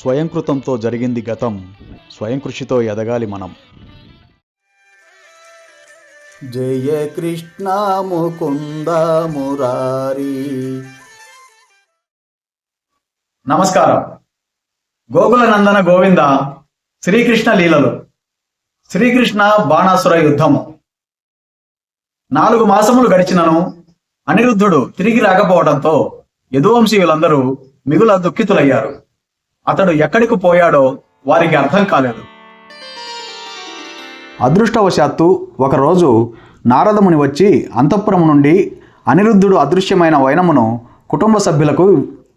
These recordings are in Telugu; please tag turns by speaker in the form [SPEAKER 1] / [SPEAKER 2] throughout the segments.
[SPEAKER 1] స్వయంకృతంతో జరిగింది గతం. స్వయం కృషితో ఎదగాలి మనం.
[SPEAKER 2] జయ కృష్ణ ముకుంద మురారి.
[SPEAKER 3] నమస్కారం. గోకుల నందన గోవింద శ్రీకృష్ణ లీలలు. శ్రీకృష్ణ బాణాసుర యుద్ధము. నాలుగు మాసములు గడిచినను అనిరుద్ధుడు తిరిగి రాకపోవడంతో యదువంశీయులందరూ మిగుల దుఃఖితులయ్యారు. అతడు ఎక్కడికి పోయాడో వారికి అర్థం కాలేదు.
[SPEAKER 2] అదృష్టవశాత్తు ఒకరోజు నారదముని వచ్చి అంతఃపురం నుండి అనిరుద్ధుడు అదృశ్యమైన వైనమును కుటుంబ సభ్యులకు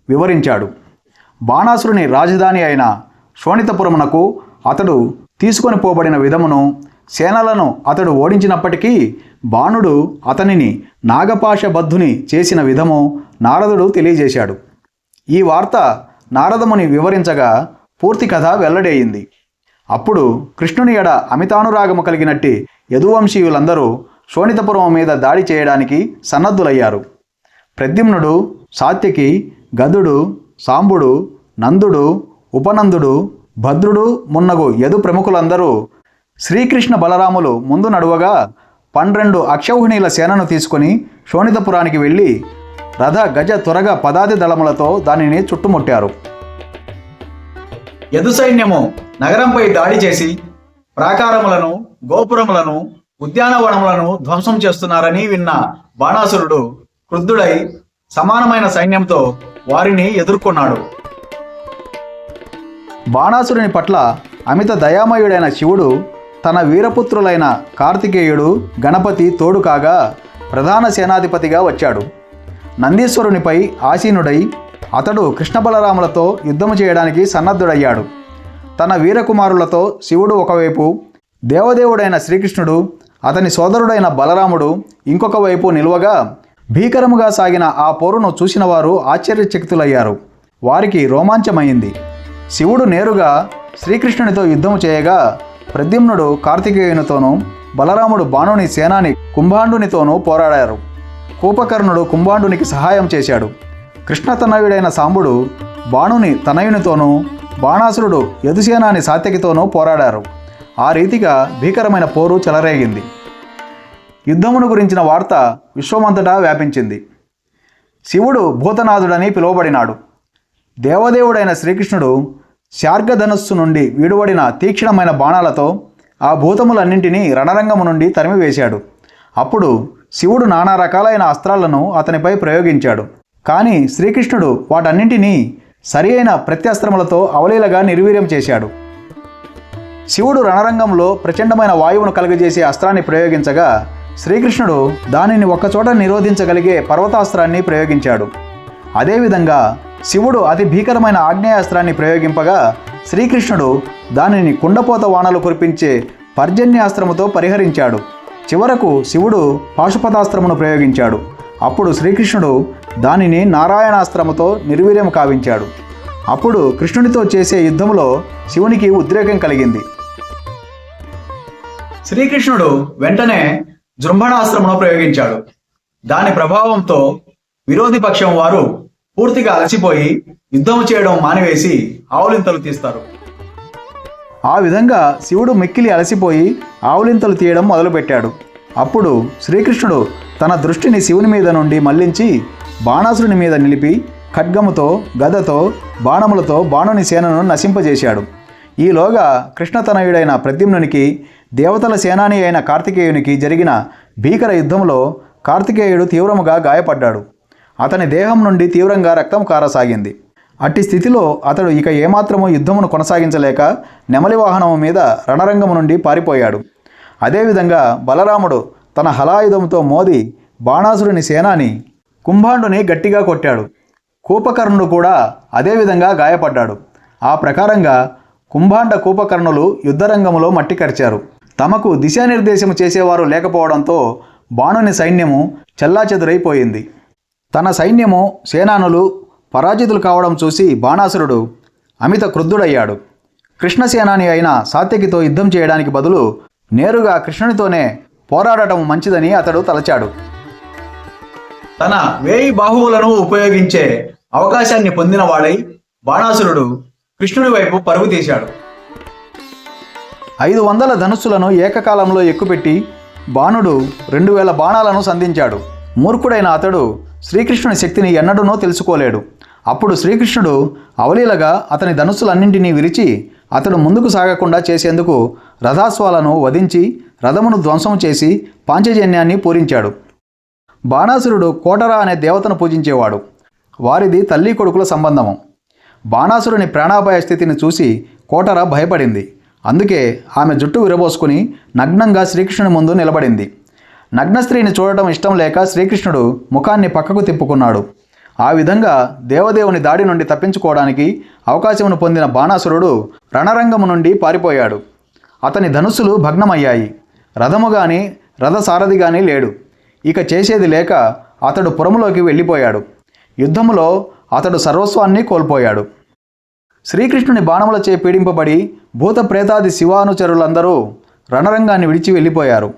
[SPEAKER 2] వివరించాడు. బాణాసురుని రాజధాని అయిన శోణితపురమునకు అతడు తీసుకొని పోబడిన విధమును సేనలను అతడు ఓడించినప్పటికీ బాణుడు అతనిని నాగపాశబద్ధుని చేసిన విధము నారదుడు తెలియజేశాడు. ఈ వార్త నారదముని వివరించగా పూర్తి కథ వెల్లడేయింది అప్పుడు కృష్ణుని ఎడ అమితానురాగము కలిగినట్టి యదువంశీయులందరూ శోణితపురం మీద దాడి చేయడానికి సన్నద్ధులయ్యారు. ప్రద్యుమ్నుడు సాత్యకి గదుడు సాంబుడు నందుడు ఉపనందుడు భద్రుడు మున్నగు యదు ప్రముఖులందరూ శ్రీకృష్ణ బలరాములు ముందు నడువగా పన్నెండు అక్షౌహిణీల సేనను తీసుకుని శోణితపురానికి వెళ్ళి రథ గజ త్వరగ పదాతి దళములతో దానిని చుట్టుముట్టారు.
[SPEAKER 3] యదు సైన్యము నగరంపై దాడి చేసి ప్రాకారములను గోపురములను ఉద్యానవనములను ధ్వంసం చేస్తున్నారని విన్న బాణాసురుడు క్రుద్ధుడై సమానమైన సైన్యంతో వారిని ఎదుర్కొన్నాడు.
[SPEAKER 2] బాణాసురుని పట్ల అమిత దయామయుడైన శివుడు తన వీరపుత్రులైన కార్తికేయుడు గణపతి తోడు కాగా ప్రధాన సేనాధిపతిగా వచ్చాడు. నందీశ్వరునిపై ఆసీనుడై అతడు కృష్ణ బలరాములతో యుద్ధము చేయడానికి సన్నద్ధుడయ్యాడు. తన వీరకుమారులతో శివుడు ఒకవైపు దేవదేవుడైన శ్రీకృష్ణుడు అతని సోదరుడైన బలరాముడు ఇంకొక వైపు నిలువగా భీకరముగా సాగిన ఆ పోరును చూసిన వారు ఆశ్చర్యచకితులయ్యారు. వారికి రోమాంచమైంది. శివుడు నేరుగా శ్రీకృష్ణునితో యుద్ధము చేయగా ప్రద్యుమ్నుడు కార్తికేయునితోనూ బలరాముడు బాణుని సేనాని కుంభాండునితోనూ పోరాడారు. కూపకర్ణుడు కుంభాండునికి సహాయం చేశాడు. కృష్ణతనయుడైన సాంబుడు బాణుని తనయునితోనూ బాణాసురుడు యదుసేనాని సాత్యకితోనూ పోరాడారు. ఆ రీతిగా భీకరమైన పోరు చెలరేగింది. యుద్ధమును గురించిన వార్త విశ్వమంతటా వ్యాపించింది. శివుడు భూతనాథుడని పిలువబడినాడు. దేవదేవుడైన శ్రీకృష్ణుడు శార్గధనస్సు నుండి విడువడిన తీక్షణమైన బాణాలతో ఆ భూతములన్నింటినీ రణరంగము నుండి తరిమివేశాడు. అప్పుడు శివుడు నానా రకాలైన అస్త్రాలను అతనిపై ప్రయోగించాడు. కానీ శ్రీకృష్ణుడు వాటన్నింటినీ సరి అయిన ప్రత్యస్త్రములతో అవలీలగా నిర్వీర్యం చేశాడు. శివుడు రణరంగంలో ప్రచండమైన వాయువును కలుగజేసే అస్త్రాన్ని ప్రయోగించగా శ్రీకృష్ణుడు దానిని ఒక్కచోట నిరోధించగలిగే పర్వతాస్త్రాన్ని ప్రయోగించాడు. అదేవిధంగా శివుడు అతి భీకరమైన ఆగ్నేయాస్త్రాన్ని ప్రయోగింపగా శ్రీకృష్ణుడు దానిని కుండపోత వానలు కురిపించే పర్జన్యాస్త్రముతో పరిహరించాడు. చివరకు శివుడు పాశుపతాస్త్రమును ప్రయోగించాడు. అప్పుడు శ్రీకృష్ణుడు దానిని నారాయణాస్త్రముతో నిర్వీర్యం కావించాడు. అప్పుడు కృష్ణునితో చేసే యుద్ధంలో శివునికి ఉద్రేకం కలిగింది.
[SPEAKER 3] శ్రీకృష్ణుడు వెంటనే జృంభణాస్త్రమును ప్రయోగించాడు. దాని ప్రభావంతో విరోధి పక్షం వారు పూర్తిగా అలసిపోయి యుద్ధం చేయడం మానివేసి ఆవులింతలు తీస్తారు.
[SPEAKER 2] ఆ విధంగా శివుడు మిక్కిలి అలసిపోయి ఆవులింతలు తీయడం మొదలుపెట్టాడు. అప్పుడు శ్రీకృష్ణుడు తన దృష్టిని శివుని మీద నుండి మళ్ళించి బాణాసురుని మీద నిలిపి ఖడ్గముతో గదతో బాణములతో బాణుని సేనను నశింపజేశాడు. ఈలోగా కృష్ణతనయుడైన ప్రద్యుమ్నునికి దేవతల సేనాని అయిన కార్తికేయునికి జరిగిన భీకర యుద్ధంలో కార్తికేయుడు తీవ్రముగా గాయపడ్డాడు. అతని దేహం నుండి తీవ్రంగా రక్తం కారసాగింది. అట్టి స్థితిలో అతడు ఇక ఏమాత్రమూ యుద్ధమును కొనసాగించలేక నెమలి వాహనము మీద రణరంగము నుండి పారిపోయాడు. అదేవిధంగా బలరాముడు తన హలాయుధంతో మోది బాణాసురుని సేనాని కుంభాండుని గట్టిగా కొట్టాడు. కూపకర్ణుడు కూడా అదేవిధంగా గాయపడ్డాడు. ఆ ప్రకారంగా కుంభాండ కూపకర్ణులు యుద్ధరంగంలో మట్టి కరిచారు. తమకు దిశానిర్దేశము చేసేవారు లేకపోవడంతో బాణుని సైన్యము చెల్లాచెదురైపోయింది. తన సైన్యము సేనానులు పరాజితులు కావడం చూసి బాణాసురుడు అమిత క్రుద్ధుడయ్యాడు. కృష్ణసేనాని అయిన సాత్యకితో యుద్ధం చేయడానికి బదులు నేరుగా కృష్ణునితోనే పోరాడటం మంచిదని అతడు తలచాడు.
[SPEAKER 3] తన వేయి బాహువులను ఉపయోగించే అవకాశాన్ని పొందిన వాడై బాణాసురుడు కృష్ణుడి వైపు పరుగు తీశాడు.
[SPEAKER 2] ఐదు వందల ధనుస్సులను ఏకకాలంలో ఎక్కుపెట్టి బాణుడు రెండు వేల బాణాలను సంధించాడు. మూర్ఖుడైన అతడు శ్రీకృష్ణుని శక్తిని ఎన్నడూనో తెలుసుకోలేడు. అప్పుడు శ్రీకృష్ణుడు అవలీలగా అతని ధనుస్సులన్నింటినీ విరిచి అతడు ముందుకు సాగకుండా చేసేందుకు రథాస్వాలను వధించి రథమును ధ్వంసం చేసి పాంచజన్యాన్ని పూరించాడు. బాణాసురుడు కోటరా అనే దేవతను పూజించేవాడు. వారిది తల్లి కొడుకుల సంబంధము. బాణాసురుని ప్రాణాపాయ స్థితిని చూసి కోటర భయపడింది. అందుకే ఆమె జుట్టు విరబోసుకుని నగ్నంగా శ్రీకృష్ణుని ముందు నిలబడింది. నగ్న స్త్రీని చూడటం ఇష్టం లేక శ్రీకృష్ణుడు ముఖాన్ని పక్కకు తిప్పుకున్నాడు. ఆ విధంగా దేవదేవుని దాడి నుండి తప్పించుకోవడానికి అవకాశమును పొందిన బాణాసురుడు రణరంగము నుండి పారిపోయాడు. అతని ధనుస్సులు భగ్నమయ్యాయి. రథము గాని రథసారథి గాని లేడు. ఇక చేసేది లేక అతడు పురములోకి వెళ్ళిపోయాడు. యుద్ధములో అతడు సర్వస్వాన్ని కోల్పోయాడు. శ్రీకృష్ణుని బాణములచే పీడింపబడి భూత ప్రేతాది శివానుచరులందరూ రణరంగాన్ని విడిచి వెళ్ళిపోయారు.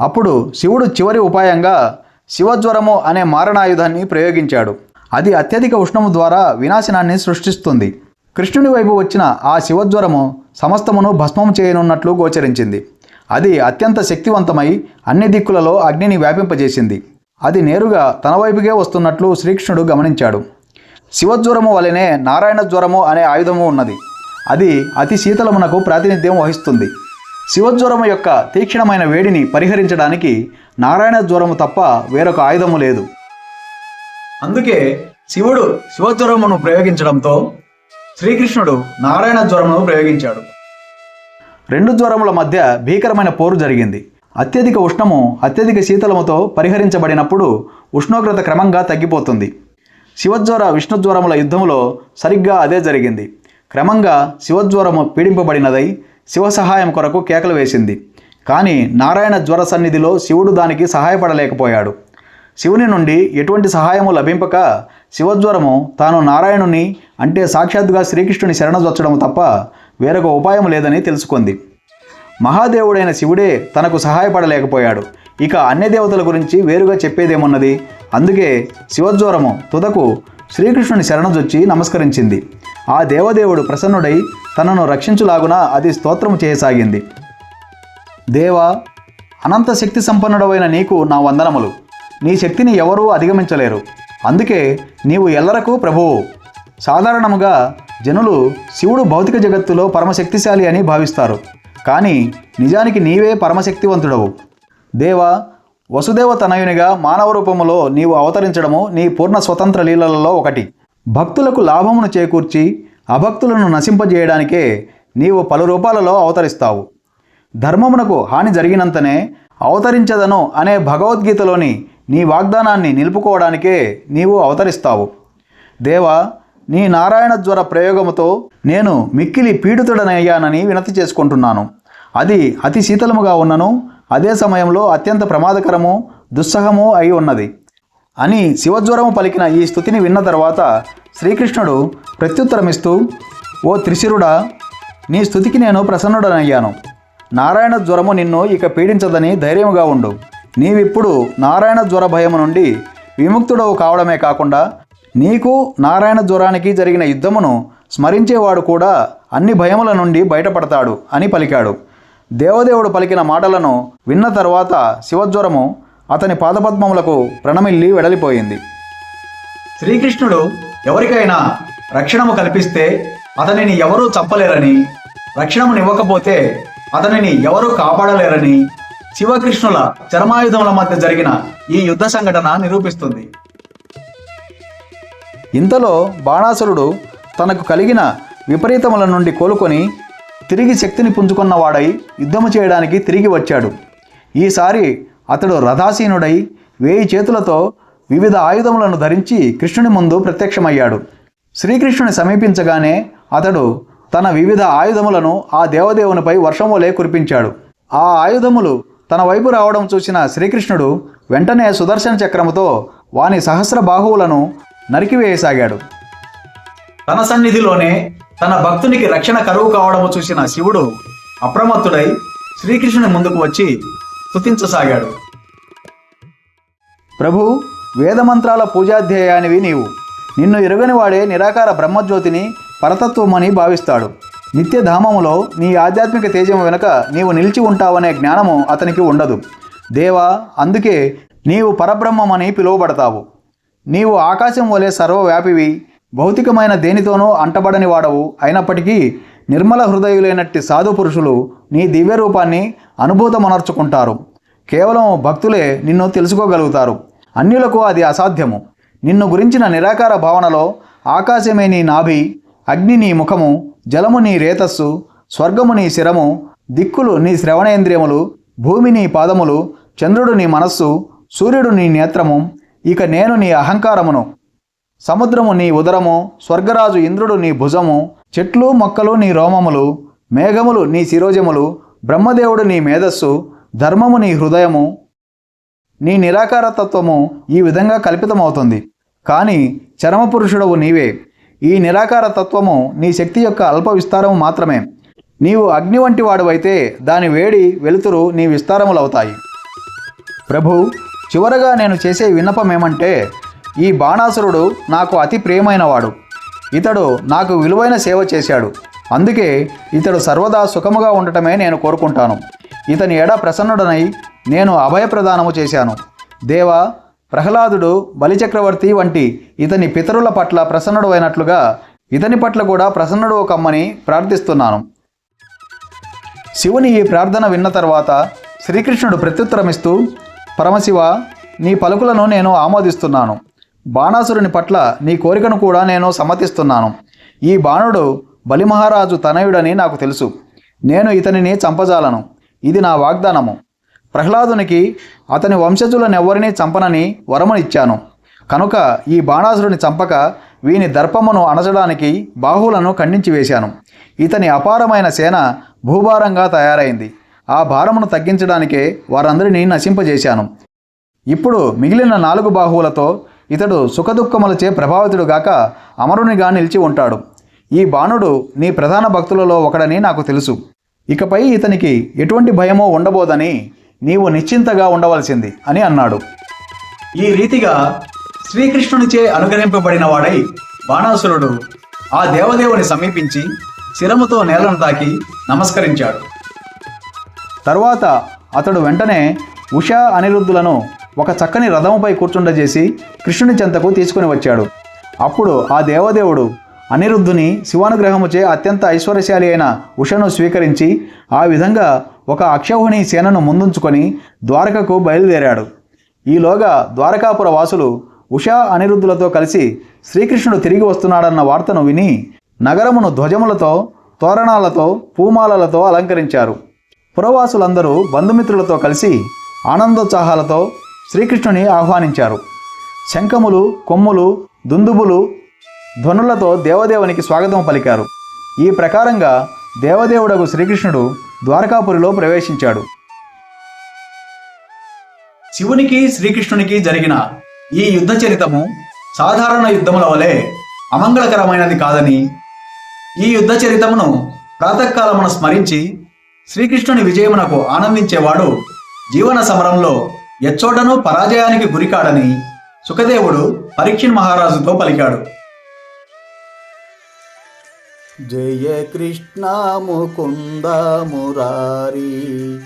[SPEAKER 2] అప్పుడు శివుడు చివరి ఉపాయంగా శివజ్వరము అనే మారణాయుధాన్ని ప్రయోగించాడు. అది అత్యధిక ఉష్ణము ద్వారా వినాశనాన్ని సృష్టిస్తుంది. కృష్ణుని వైపు వచ్చిన ఆ శివజ్వరము సమస్తమును భస్మం చేయనున్నట్లు గోచరించింది. అది అత్యంత శక్తివంతమై అన్ని దిక్కులలో అగ్నిని వ్యాపింపజేసింది. అది నేరుగా తన వైపుకే వస్తున్నట్లు శ్రీకృష్ణుడు గమనించాడు. శివజ్వరము వలనే నారాయణ జ్వరము అనే ఆయుధము ఉన్నది. అది అతి శీతలమునకు ప్రాతినిధ్యం వహిస్తుంది. శివజ్వరము యొక్క తీక్షణమైన వేడిని పరిహరించడానికి నారాయణ జ్వరము తప్ప వేరొక ఆయుధము లేదు.
[SPEAKER 3] అందుకే శివుడు శివజ్వరమును ప్రయోగించడంతో శ్రీకృష్ణుడు నారాయణ జ్వరమును ప్రయోగించాడు.
[SPEAKER 2] రెండు జ్వరముల మధ్య భీకరమైన పోరు జరిగింది. అత్యధిక ఉష్ణము అత్యధిక శీతలముతో పరిహరించబడినప్పుడు ఉష్ణోగ్రత క్రమంగా తగ్గిపోతుంది. శివజ్వర విష్ణుజ్వరముల యుద్ధములో సరిగ్గా అదే జరిగింది. క్రమంగా శివజ్వరము పీడింపబడినదై శివ సహాయం కొరకు కేకలు వేసింది. కానీ నారాయణ జ్వర సన్నిధిలో శివుడు దానికి సహాయపడలేకపోయాడు. శివుని నుండి ఎటువంటి సహాయము లభింపక శివజ్వరము తాను నారాయణుని అంటే సాక్షాత్తుగా శ్రీకృష్ణుని శరణజొచ్చడం తప్ప వేరొక ఉపాయం లేదని తెలుసుకుంది. మహాదేవుడైన శివుడే తనకు సహాయపడలేకపోయాడు. ఇక అన్య దేవతల గురించి వేరుగా చెప్పేదేమున్నది? అందుకే శివజ్వరము తుదకు శ్రీకృష్ణుని శరణజొచ్చి నమస్కరించింది. ఆ దేవదేవుడు ప్రసన్నుడై తనను రక్షించులాగున అది స్తోత్రము చేయసాగింది. దేవ అనంత శక్తి సంపన్నుడవైన నీకు నా వందనములు. నీ శక్తిని ఎవరూ అధిగమించలేరు. అందుకే నీవు ఎల్లరకు ప్రభువు. సాధారణముగా జనులు శివుడు భౌతిక జగత్తులో పరమశక్తిశాలి అని భావిస్తారు. కానీ నిజానికి నీవే పరమశక్తివంతుడవు. దేవ వసుదేవ తనయునిగా మానవ రూపములో నీవు అవతరించడము నీ పూర్ణ స్వతంత్ర లీలలలో ఒకటి. భక్తులకు లాభమును చేకూర్చి అభక్తులను నశింపజేయడానికే నీవు పలు రూపాలలో అవతరిస్తావు. ధర్మమునకు హాని జరిగినంతనే అవతరించదను అనే భగవద్గీతలోని నీ వాగ్దానాన్ని నిలుపుకోవడానికే నీవు అవతరిస్తావు. దేవా నీ నారాయణ జ్వర ప్రయోగముతో నేను మిక్కిలి పీడితుడనయ్యానని వినతి చేసుకుంటున్నాను. అది అతి శీతలముగా ఉన్నను అదే సమయంలో అత్యంత ప్రమాదకరము దుస్సహము అయి ఉన్నది. అని శివజ్వరము పలికిన ఈ స్థుతిని విన్న తర్వాత శ్రీకృష్ణుడు ప్రత్యుత్తరమిస్తూ ఓ త్రిశిరుడా నీ స్థుతికి నేను ప్రసన్నుడనయ్యాను. నారాయణ జ్వరము నిన్ను ఇక పీడించదని ధైర్యముగా ఉండు. నీవిప్పుడు నారాయణ జ్వర భయము నుండి విముక్తుడవు కావడమే కాకుండా నీకు నారాయణ జ్వరానికి జరిగిన యుద్ధమును స్మరించేవాడు కూడా అన్ని భయముల నుండి బయటపడతాడు అని పలికాడు. దేవదేవుడు పలికిన మాటలను విన్న తర్వాత శివజ్వరము అతని పాదపద్మములకు ప్రణమిల్లి వెడలిపోయింది.
[SPEAKER 3] శ్రీకృష్ణుడు ఎవరికైనా రక్షణము కల్పిస్తే అతనిని ఎవరూ చంపలేరని రక్షణమునివ్వకపోతే అతనిని ఎవరూ కాపాడలేరని శివకృష్ణుల చరమాయుధముల మధ్య జరిగిన ఈ యుద్ధ సంఘటన నిరూపిస్తుంది.
[SPEAKER 2] ఇంతలో బాణాసురుడు తనకు కలిగిన విపరీతముల నుండి కోలుకొని తిరిగి శక్తిని పుంజుకున్నవాడై యుద్ధము చేయడానికి తిరిగి వచ్చాడు. ఈసారి అతడు రథాసీనుడై వేయి చేతులతో వివిధ ఆయుధములను ధరించి కృష్ణుని ముందు ప్రత్యక్షమయ్యాడు. శ్రీకృష్ణుని సమీపించగానే అతడు తన వివిధ ఆయుధములను ఆ దేవదేవునిపై వర్షం వలె కురిపించాడు. ఆ ఆయుధములు తన వైపు రావడం చూసిన శ్రీకృష్ణుడు వెంటనే సుదర్శన చక్రముతో వాని సహస్ర బాహువులను నరికివేయసాగాడు.
[SPEAKER 3] తన సన్నిధిలోనే తన భక్తునికి రక్షణ కరువు కావడము చూసిన శివుడు అప్రమత్తుడై శ్రీకృష్ణుని ముందుకు వచ్చి స్తుతించసాగాడు.
[SPEAKER 2] ప్రభు వేదమంత్రాల పూజాధ్యేయానివి నీవు. నిన్ను ఇరుగని వాడే నిరాకార బ్రహ్మజ్యోతిని పరతత్వమని భావిస్తాడు. నిత్యధామములో నీ ఆధ్యాత్మిక తేజము వెనుక నీవు నిలిచి ఉంటావనే జ్ఞానము అతనికి ఉండదు. దేవా అందుకే నీవు పరబ్రహ్మమని పిలువబడతావు. నీవు ఆకాశం వలె సర్వవ్యాపివి భౌతికమైన దేనితోనూ అంటబడని వాడవు. అయినప్పటికీ నిర్మల హృదయులైనట్టి సాధు పురుషులు నీ దివ్య రూపాన్ని అనుభూతమనర్చుకుంటారు. కేవలం భక్తులే నిన్ను తెలుసుకోగలుగుతారు. అన్యులకు అది అసాధ్యము. నిన్ను గురించిన నిరాకార భావనలో ఆకాశమే నీ నాభి అగ్ని నీ ముఖము జలము నీ రేతస్సు స్వర్గము నీ శిరము దిక్కులు నీ శ్రవణేంద్రియములు భూమి నీ పాదములు చంద్రుడు నీ మనస్సు సూర్యుడు నీ నేత్రము ఇక నేను నీ అహంకారమును. సముద్రము నీ ఉదరము స్వర్గరాజు ఇంద్రుడు నీ భుజము చెట్లు మొక్కలు నీ రోమములు మేఘములు నీ శిరోజములు బ్రహ్మదేవుడు నీ మేధస్సు ధర్మము నీ హృదయము. నీ నిరాకారతత్వము ఈ విధంగా కల్పితమవుతుంది. కానీ చరమపురుషుడవు నీవే. ఈ నిరాకార తత్వము నీ శక్తి యొక్క అల్ప విస్తారము మాత్రమే. నీవు అగ్ని వంటి వాడువైతే దాని వేడి వెలుతురు నీ విస్తారములవుతాయి. ప్రభు చివరగా నేను చేసే విన్నపం ఏమంటే ఈ బాణాసురుడు నాకు అతి ప్రియమైనవాడు. ఇతడు నాకు విలువైన సేవ చేశాడు. అందుకే ఇతడు సర్వదా సుఖముగా ఉండటమే నేను కోరుకుంటాను. ఇతని ఎడ ప్రసన్నుడనై నేను అభయప్రదానము చేశాను. దేవా ప్రహ్లాదుడు బలిచక్రవర్తి వంటి ఇతని పితరుల పట్ల ప్రసన్నుడు అయినట్లుగా ఇతని పట్ల కూడా ప్రసన్నుడు కమ్మని ప్రార్థిస్తున్నాను. శివుని ఈ ప్రార్థన విన్న తర్వాత శ్రీకృష్ణుడు ప్రత్యుత్తరమిస్తూ పరమశివ నీ పలుకులను నేను ఆమోదిస్తున్నాను. బాణాసురుని పట్ల నీ కోరికను కూడా నేను సమ్మతిస్తున్నాను. ఈ బాణుడు బలిమహారాజు తనయుడని నాకు తెలుసు. నేను ఇతనిని చంపజాలను. ఇది నా వాగ్దానము. ప్రహ్లాదునికి అతని వంశజులనెవ్వరినీ చంపనని వరమనిచ్చాను. కనుక ఈ బాణాసురుని చంపక వీని దర్పమును అణచడానికి బాహువులను ఖండించి వేశాను. ఇతని అపారమైన సేన భూభారంగా తయారైంది. ఆ భారమును తగ్గించడానికే వారందరినీ నశింపజేశాను. ఇప్పుడు మిగిలిన నాలుగు బాహువులతో ఇతడు సుఖదుఖములచే ప్రభావితుడుగాక అమరునిగా నిలిచి ఉంటాడు. ఈ బాణుడు నీ ప్రధాన భక్తులలో ఒకడని నాకు తెలుసు. ఇకపై ఇతనికి ఎటువంటి భయమో ఉండబోదని నీవు నిశ్చింతగా ఉండవలసింది అని అన్నాడు.
[SPEAKER 3] ఈ రీతిగా శ్రీకృష్ణునిచే అనుగ్రహింపబడిన వాడై బాణాసురుడు ఆ దేవదేవుని సమీపించి శిరముతో నేలను తాకి నమస్కరించాడు.
[SPEAKER 2] తరువాత అతడు వెంటనే ఉషా అనిరుద్ధులను ఒక చక్కని రథముపై కూర్చుండజేసి కృష్ణుని చెంతకు తీసుకుని వచ్చాడు. అప్పుడు ఆ దేవదేవుడు అనిరుద్ధుని శివానుగ్రహముచే అత్యంత ఐశ్వర్యశాలి అయిన ఉషను స్వీకరించి ఆ విధంగా ఒక అక్షౌహిణి సేనను ముందుంచుకొని ద్వారకకు బయలుదేరాడు. ఈలోగా ద్వారకాపుర వాసులు ఉషా అనిరుద్ధులతో కలిసి శ్రీకృష్ణుడు తిరిగి వస్తున్నాడన్న వార్తను విని నగరమును ధ్వజములతో తోరణాలతో పూమాలలతో అలంకరించారు. పురవాసులందరూ బంధుమిత్రులతో కలిసి ఆనందోత్సాహాలతో శ్రీకృష్ణుని ఆహ్వానించారు. శంఖములు కొమ్ములు దుందుబులు ధ్వనులతో దేవదేవునికి స్వాగతం పలికారు. ఈ ప్రకారంగా దేవదేవుడగు శ్రీకృష్ణుడు ద్వారకాపురిలో ప్రవేశించాడు.
[SPEAKER 3] శివునికి శ్రీకృష్ణునికి జరిగిన ఈ యుద్ధ చరితము సాధారణ యుద్ధముల వలె అమంగళకరమైనది కాదని ఈ యుద్ధ చరితమును ప్రాతకాలమును స్మరించి శ్రీకృష్ణుని విజయమునకు ఆనందించేవాడు జీవన సమరంలో ఎచ్చోటను పరాజయానికి గురికాడని సుఖదేవుడు పరీక్షణ్ మహారాజుతో పలికాడు.
[SPEAKER 4] జయ కృష్ణ ముకుంద మురారి.